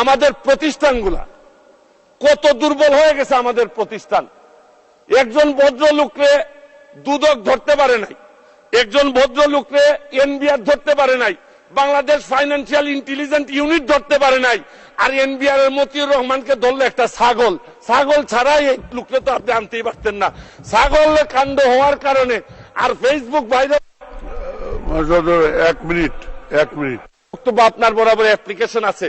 আমাদের প্রতিষ্ঠানগুলা। কত দুর্বল হয়ে গেছে আমাদের প্রতিষ্ঠান। একজন ভদ্রলোককে দুদক ধরতে পারে নাই। একজন ভদ্রলোককে এনবিআর ধরতে পারে নাই। বাংলাদেশ ফাইন্যান্সিয়াল ইন্টেলিজেন্ট ইউনিট ধরতে পারে নাই। আর এনবিআর এর মতিউর রহমানকে ধরলে একটা ছাগল। ছাগল ছাড়াই এই লোককে তো আপনি আনতেই পারতেন না। ছাগল কাণ্ড হওয়ার কারণে আর ফেসবুক ভাইরাল এক মিনিট এক মিনিট। বক্তব্য আপনার বরাবর অ্যাপ্লিকেশন আছে।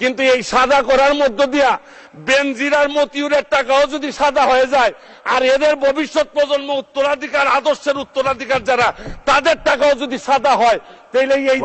কিন্তু এই সাদা করার মধ্য দিয়া বেনজিরার মতিউরের টাকাও যদি সাদা হয়ে যায় আর এদের ভবিষ্যৎ প্রজন্ম উত্তরাধিকার আদর্শের উত্তরাধিকার যারা তাদের টাকাও যদি সাদা হয় তাহলে এই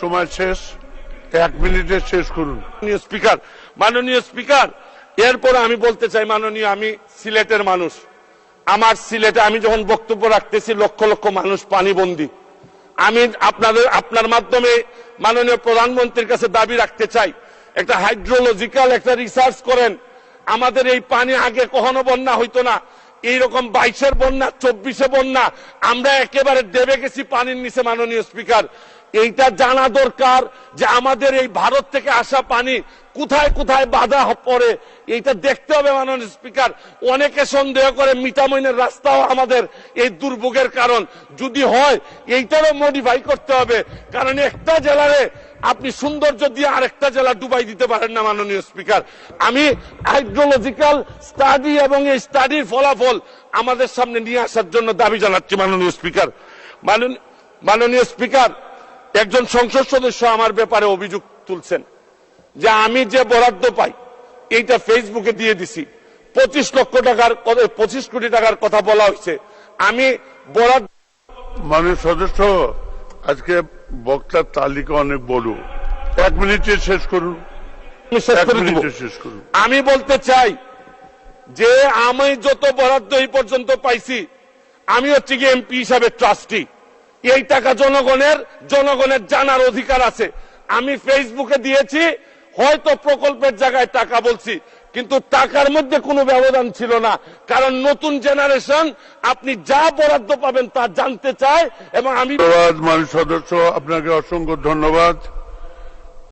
সময় শেষ। এক মিনিটে শেষ করুন। স্পিকার মাননীয় স্পিকার এরপর আমি বলতে চাই মাননীয় আমি সিলেটের মানুষ। আমার সিলেটে আমি যখন বক্তব্য রাখতেছি লক্ষ লক্ষ মানুষ পানিবন্দী। আমি আপনাদের, আপনার মাধ্যমে মাননীয় প্রধানমন্ত্রীর কাছে দাবি রাখতে চাই। একটা হাইড্রোলজিক্যাল একটা রিসার্চ করেন। আমাদের এই পানি আগে কখনো বন্যা হইতো না। এইরকম বাইশের বন্যা, চব্বিশে বন্যা, আমরা একেবারে দেবে গেছি পানির নিচে, মাননীয় স্পিকার। এইটা জানা দরকার যে আমাদের এই ভারত থেকে আসা পানি কোথায় কোথায় বাধা পড়ে, এইটা দেখতে হবে মাননীয় স্পিকার। অনেকে সন্দেহ করে মিটামইনের রাস্তাও আমাদের এই দুর্ভোগের কারণ। যদি হয়, এইটারও মডিফাই করতে হবে। কারণ একটা জেলারে আপনি সৌন্দর্য দিয়ে আরেকটা জেলা ডুবাই দিতে পারেন না মাননীয় স্পিকার। আমি হাইড্রোলজিক্যাল স্টাডি এবং এই স্টাডির ফলাফল আমাদের সামনে নিয়ে আসার জন্য দাবি জানাচ্ছি মাননীয় স্পিকার। মাননীয় স্পিকার, একজন সংসদ সদস্য আমার ব্যাপারে অভিযোগ তুলছেন। যে আমি যে বরাদ্দ পাই এইটা ফেসবুকে দিয়ে দিছি। পঁচিশ লক্ষ টাকার পঁচিশ কোটি টাকার কথা বলা হয়েছে। আমি বরাদ্দ মাননীয় সদস্য আজকে বক্তার তালিকা অনেক বড়। এক শেষ করুন। আমি মিনিটে শেষ করুন। আমি বলতে চাই যে আমি যত বরাদ্দ এই পর্যন্ত পাইছি আমি হচ্ছে কি এমপি হিসাবে ট্রাস্টি এই টাকা জনগণের জনগণের জানার অধিকার আছে। আমি ফেসবুকে দিয়েছি হয়তো প্রকল্পের জায়গায় টাকা বলছি, কিন্তু টাকার মধ্যে কোনো ব্যবধান ছিল না। কারণ নতুন জেনারেশন, আপনি যা বরাদ্দ পাবেন তা জানতে চায়, এবং আমি মানুষ সদস্য, আপনাকে অসংখ্য ধন্যবাদ।